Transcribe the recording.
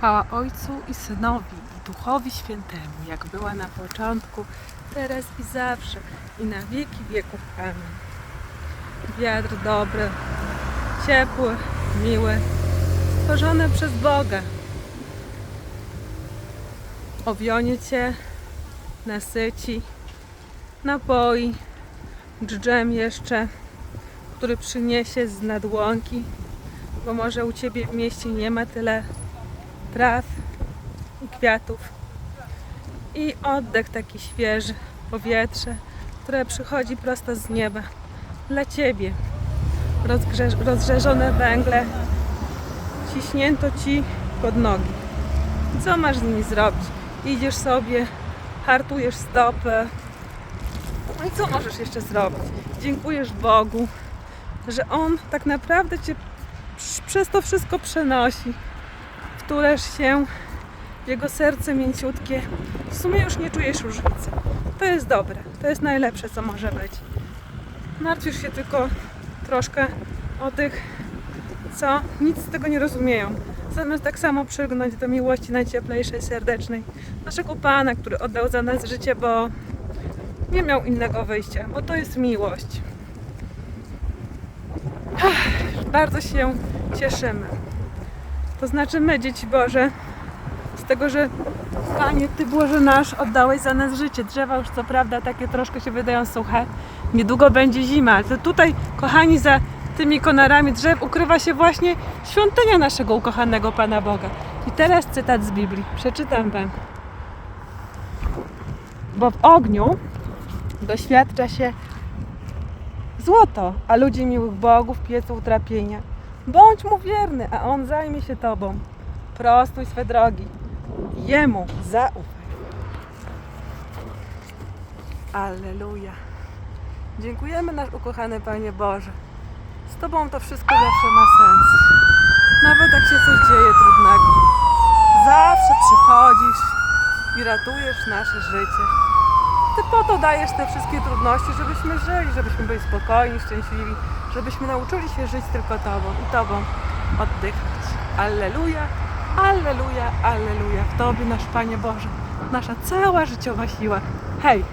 Chwała Ojcu i Synowi i Duchowi Świętemu, jak była na początku, teraz i zawsze, i na wieki wieków. Amen. Wiatr dobry, ciepły, miły, stworzony przez Boga. Owionie Cię, nasyci, napoi, dżdżem jeszcze, który przyniesie z nadłąki, bo może u Ciebie w mieście nie ma tyle traw i kwiatów. I oddech taki świeży, powietrze, które przychodzi prosto z nieba. Dla Ciebie. Rozgrze- rozżerzone węgle ciśnięto Ci pod nogi. Co masz z nimi zrobić? Idziesz sobie, hartujesz stopę. No i co możesz jeszcze zrobić? Dziękujesz Bogu, że On tak naprawdę Cię przez to wszystko przenosi. Wtulasz się w Jego serce mięciutkie. W sumie już nie czujesz różnicy. To jest dobre. To jest najlepsze, co może być. Martwisz się tylko troszkę o tych, co nic z tego nie rozumieją. Zamiast tak samo przygnąć do miłości najcieplejszej, serdecznej naszego Pana, który oddał za nas życie, bo nie miał innego wyjścia, bo to jest miłość. Ach, Bardzo się cieszymy. To znaczy my, dzieci Boże, z tego, że Panie, Ty Boże nasz, oddałeś za nas życie. Drzewa już co prawda takie troszkę się wydają suche. Niedługo będzie zima, to tutaj, kochani, za tymi konarami drzew ukrywa się właśnie świątynia naszego ukochanego Pana Boga. I teraz cytat z Biblii. Przeczytam Wam. Bo w ogniu doświadcza się złoto, a ludzi miłych bogów piecu utrapienia. Bądź mu wierny, a on zajmie się tobą. Prostuj swe drogi. Jemu zaufaj. Alleluja. Dziękujemy nasz ukochany Panie Boże. Z Tobą to wszystko zawsze ma sens. Nawet jak się coś dzieje trudnego. Zawsze przychodzisz i ratujesz nasze życie. Po to dajesz te wszystkie trudności, żebyśmy żyli, żebyśmy byli spokojni, szczęśliwi, żebyśmy nauczyli się żyć tylko Tobą i Tobą oddychać. Alleluja, alleluja, alleluja. W Tobie, nasz Panie Boże, nasza cała życiowa siła. Hej!